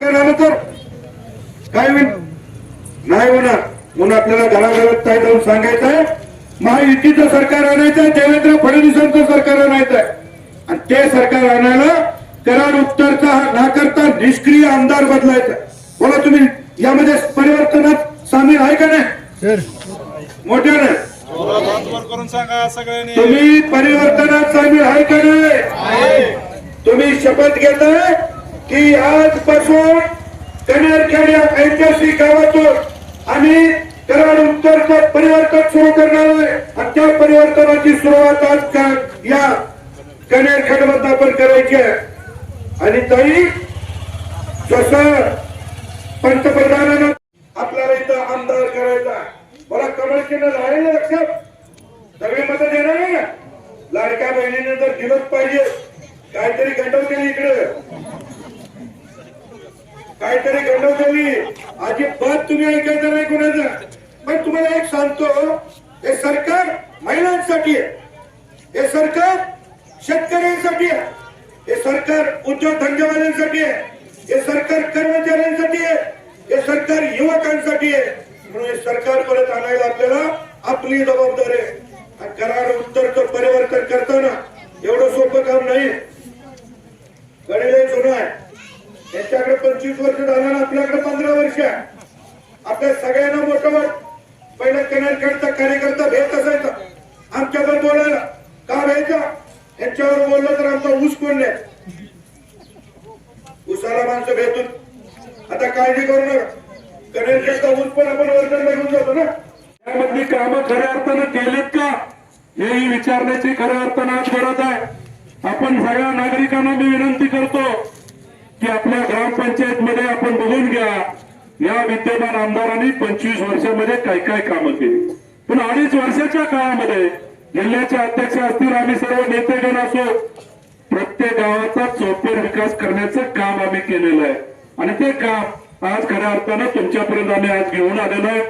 तर काय होईल? नाही होणार. म्हणून आपल्याला घराघरात काय जाऊन सांगायचं आहे? महायुतीचं सरकार आणायचं आहे देवेंद्र फडणवीसांचं सरकार आणायचं आहे. आणि ते सरकार आणायला कराड उत्तरचा नाकारता निष्क्रिय आमदार बदलायचा. बोला तुम्ही यामध्ये परिवर्तनात सामील आहे का नाही? सांगा सगळ्यांनी तुम्ही परिवर्तनात सामील आहे का नाही? तुम्ही शपथ घेताय? की आजपासून कनेरखेड या ऐतिहासिक गावातून आम्ही कराड उत्तरचं परिवर्तन सुरू करणार आहे. आणि त्या परिवर्तनाची सुरुवात आज या कनेरखेडमध्ये आपण करायची आहे. आणि ताई जसं पंतप्रधानांना आपल्याला इथं आमदार करायचा मला कमळ चिन्ह राहिले लक्षात. सगळे मत देणार लाडक्या बहिणीने जर दिलंच पाहिजे. काहीतरी गंडवतेली इकडे. काहीतरी गंडवतेली अजिबात तुम्ही ऐकायचं नाही कुणाचं. पण तुम्हाला एक सांगतो हे सरकार महिलांसाठी आहे. हे सरकार शेतकऱ्यांसाठी आहे. हे सरकार उद्योग धंदेवाल्यांसाठी आहे. हे सरकार कर्मचाऱ्यांसाठी आहे. हे सरकार युवकांसाठी आहे. म्हणून हे सरकार परत आणायला आपल्याला आपली जबाबदारी आहे. आणि कराड परिवर्तन करताना एवढं सोपं काम नाही. त्यांच्याकडे पंचवीस वर्ष झालं ना आपल्याकडे पंधरा वर्ष आहे. आपल्या सगळ्यांना मोठं वाट. पहिला कनेरखेडचा कार्यकर्ता भेट असायचा. आमच्यावर बोलायला. का भेटा यांच्यावर बोललं तर आमचा ऊस कोण नाही माणसं भेटून. आता काळजी करू नका. कनेरखेडचा ऊस पण आपण वर्धनला घेऊन जातो ना. त्यामधली कामं खऱ्या अर्थानं केलीत का? हेही विचारण्याची खऱ्या अर्थानं आज गरज आहे. आपण सगळ्या नागरिकांना मी विनंती करतो की आपल्या ग्रामपंचायत मध्ये आपण बघून घ्या या विद्यमान आमदारांनी पंचवीस वर्षामध्ये काय काय कामं केली. पण अडीच वर्षाच्या काळामध्ये जिल्ह्याचे अध्यक्ष असतील आम्ही सर्व नेतेगण असो प्रत्येक गावाचा चौफेर विकास करण्याचं काम आम्ही केलेलं आहे. आणि ते काम आज खऱ्या अर्थानं तुमच्यापर्यंत आम्ही आज घेऊन आलेलो आहे.